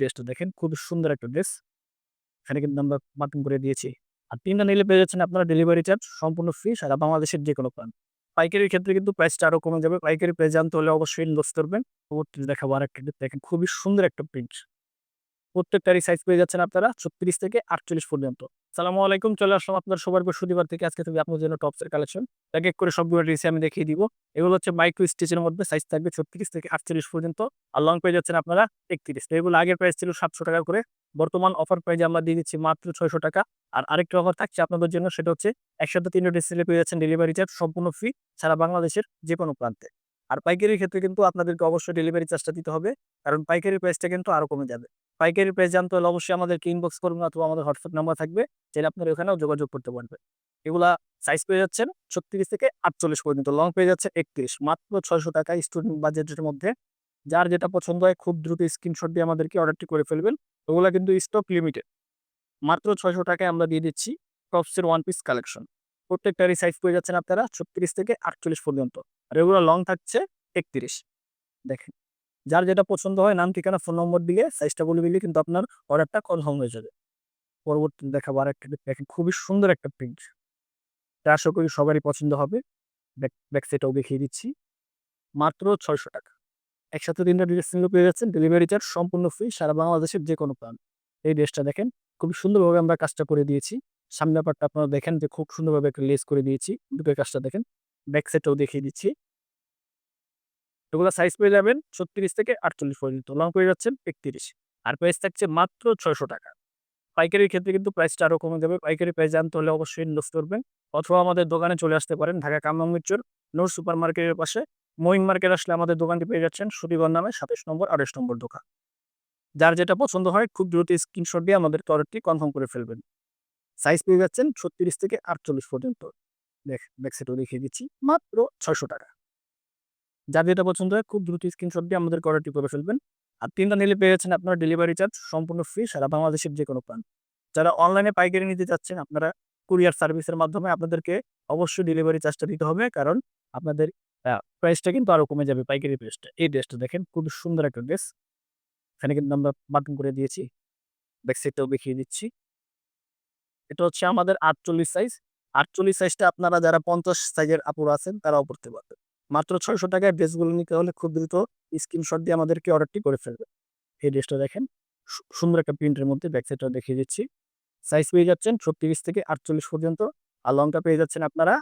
ড্রেসটা দেখেন, খুব সুন্দর একটা ড্রেস এখানে কিন্তু আমরা মার্কিং করে দিয়েছি। আর তিনটা নিলে পেয়ে যাচ্ছেন আপনারা ডেলিভারি চার্জ সম্পূর্ণ ফ্রি সারা বাংলাদেশের যে কোনো প্ল্যান পাইকারির ক্ষেত্রে কিন্তু প্রাইসটা আরও কমে যাবে। পাইকারি প্রাইস জানতে হলে অবশ্যই ইনভেস্ট করবেন। পরবর্তী দেখাবো আর একটা দেখেন, খুবই সুন্দর একটা প্রিন্ট প্রত্যেকটারই সাইজ পেয়ে যাচ্ছেন আপনারা ছত্রিশ থেকে আটচল্লিশ পর্যন্ত। সালামু আলাইকুম, চলে আসলাম আপনার সবার বৃহস্পতিবার থেকে আজকে তুমি আপনার জন্য টপসের কালেকশন এক এক করে সবগুলো ডিসি আমি দেখিয়ে দিব। এগুলো হচ্ছে মাইক্রো স্টিচের মধ্যে সাইজ থাকবে ছত্রিশ থেকে আটচল্লিশ পর্যন্ত। আর লং পেয়ে যাচ্ছেন আপনারা একত্রিশ। এগুলো আগের প্রাইস ছিল সাতশো টাকা করে। বর্তমান অফার প্রাইজে আমরা দিয়ে দিচ্ছি মাত্র ছয়শো টাকা। আর আরেকটা অফার থাকছে আপনাদের জন্য, সেটা হচ্ছে একসাথে তিনটে ডিসপ্লে পেয়ে যাচ্ছেন ডেলিভারি চার্জ সম্পূর্ণ ফ্রি সারা বাংলাদেশের যে কোনো প্রান্তে। আর পাইকারির ক্ষেত্রে কিন্তু আপনাদেরকে অবশ্যই ডেলিভারি চার্জটা দিতে হবে। কারণ পাইকারি প্রাইসটা কিন্তু আরও কমে যাবে। পাইকারি প্রাইস জানতে হলে অবশ্যই আমাদেরকে ইনবক্স করুন অথবা আমাদের হোয়াটসঅ্যাপ নাম্বার থাকবে, যেটা আপনার ওখানেও যোগাযোগ করতে পারবেন। এগুলা সাইজ পেয়ে যাচ্ছেন ছত্রিশ থেকে আটচল্লিশ পর্যন্ত লং পেয়ে যাচ্ছে একত্রিশ। মাত্র ছয়শো টাকা স্টুডেন্ট বাজেটের মধ্যে। যার যেটা পছন্দ হয় খুব দ্রুত স্ক্রিনশট দিয়ে আমাদেরকে অর্ডারটি করে ফেলবেন। ওগুলা কিন্তু স্টক লিমিটেড মাত্র ছয়শো টাকায় আমরা দিয়ে দিচ্ছি টপসের ওয়ান পিস কালেকশন প্রত্যেকটারই সাইজ পেয়ে যাচ্ছেন আপনারা ছত্রিশ থেকে আটচল্লিশ পর্যন্ত। আর এগুলো লং থাকছে একত্রিশ। দেখেন। যার যেটা পছন্দ হয় নাম ঠিকানা ফোন নম্বর দিয়ে সাইজটা বলে দিলে কিন্তু আপনার অর্ডারটা কনফার্ম হয়ে যাবে। পরবর্তী দেখাবো আর একটা দেখেন, খুবই সুন্দর একটা প্রিন্ট এটা আশা করি সবারই পছন্দ হবে। ব্যাক ব্যাক সেটাও দেখিয়ে দিচ্ছি। মাত্র ছয়শো টাকা। একসাথে তিনটা ড্রেস নিলে পেয়ে যাচ্ছেন। ডেলিভারি চার্জ সম্পূর্ণ ফ্রি সারা বাংলাদেশের যে কোনো প্রাণ এই ড্রেসটা দেখেন খুবই সুন্দরভাবে আমরা কাজটা করে দিয়েছি। সামনে ব্যাপারটা আপনারা দেখেন যে খুব সুন্দরভাবে একটা লেস করে দিয়েছি। দুটো কাজটা দেখেন। ব্যাক দেখিয়ে দিচ্ছি। এগুলো সাইজ পেয়ে যাবেন ছত্রিশ থেকে আটচল্লিশ পর্যন্ত। লং পেয়ে যাচ্ছেন একত্রিশ। আর প্রাইস থাকছে মাত্র ছয়শো টাকা। পাইকারির ক্ষেত্রে কিন্তু প্রাইসটা আরও কমে যাবে। পাইকারি প্রাইস জানতে হলে অবশ্যই ইনভেস্ট করবেন অথবা আমাদের দোকানে চলে আসতে পারেন ঢাকা কামরাঙ্গিরচর নোর সুপার মার্কেটের পাশে। মহিং মার্কেট আসলে আমাদের দোকানটি পেয়ে যাচ্ছেন সুদীবন নামে সাতাশ নম্বর, আঠাশ নম্বর দোকান। যার যেটা পছন্দ হয় খুব দ্রুত স্ক্রিনশট দিয়ে আমাদের অর্ডারটি কনফার্ম করে ফেলবেন। সাইজ পেয়ে যাচ্ছেন ছত্রিশ থেকে আটচল্লিশ পর্যন্ত। দেখ ব্যাকসেটও দেখিয়ে দিচ্ছি। মাত্র ছয়শো টাকা। যার যেটা পছন্দ হয় খুব দ্রুত স্ক্রিনশট দিয়ে আমাদের অর্ডারটি করে ফেলবেন। আর তিনটা নিলে পেয়ে যাচ্ছেন আপনার ডেলিভারি চার্জ সম্পূর্ণ ফ্রি সারা বাংলাদেশের যে কোনো প্রাণ যারা অনলাইনে পাইকারি নিতে চাচ্ছেন, আপনারা কুরিয়ার সার্ভিসের মাধ্যমে আপনাদেরকে অবশ্যই ডেলিভারি চার্জটা দিতে হবে। কারণ আপনাদের প্রাইসটা কিন্তু আরও কমে যাবে পাইকারি প্রাইসটা এই ড্রেসটা দেখেন, খুব সুন্দর একটা ড্রেস এখানে কিন্তু আমরা বাটন করে দিয়েছি। ব্যাক সাইডটাও দেখিয়ে দিচ্ছি। এটা হচ্ছে আমাদের আটচল্লিশ সাইজ আটচল্লিশ সাইজটা আপনারা যারা পঞ্চাশ সাইজের আপুর আছেন, তারাও পড়তে পারবেন। মাত্র ছয়শো টাকায় ড্রেসগুলো নিতে হলে খুব দ্রুত স্ক্রিনশট দিয়ে আমাদেরকে অর্ডারটি করে ফেলবে। এই ড্রেসটা দেখেন সুন্দর একটা প্রিন্টের মধ্যে ব্যাক সাইডটা দেখিয়ে দিচ্ছি। সাইজ পেয়ে যাচ্ছেন ছত্রিশ থেকে আটচল্লিশ পর্যন্ত, আর লংটা পেয়ে যাচ্ছেন আপনারা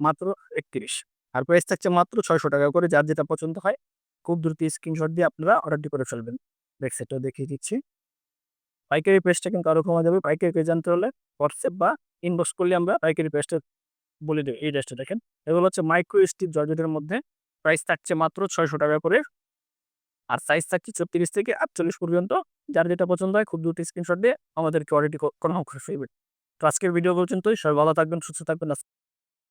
মাত্র একত্রিশ। আর প্রাইস থাকছে মাত্র ছয়শো টাকা করে, যার যেটা পছন্দ হয়, খুব দ্রুত স্ক্রিনশট দিয়ে আপনারা অর্ডারটি করে ফেলবেন। ব্যাক সাইডটা দেখিয়ে দিচ্ছি। পাইকারি প্রাইসটা কিন্তু আরও কমা যাবে। পাইকারি জানতে হলে হোয়াটসঅ্যাপ বা ইনবক্স করলে আমরা পাইকারি প্রাইসটা বলে দেবে, এই ড্রেসটা দেখেন। এগুলো হচ্ছে মাইক্রো স্টিপ জর্জেটের মধ্যে প্রাইস থাকছে মাত্র ছয়শো টাকা করে। আর সাইজ থাকছে ছত্রিশ থেকে আটচল্লিশ পর্যন্ত। যার যেটা পছন্দ হয় খুব দ্রুত স্ক্রিনশট দিয়ে আমাদেরকে অলরেডি কনফার্ম করে ফেলবেন তো আজকের ভিডিও পর্যন্তই। সবাই ভালো থাকবেন, সুস্থ থাকবেন।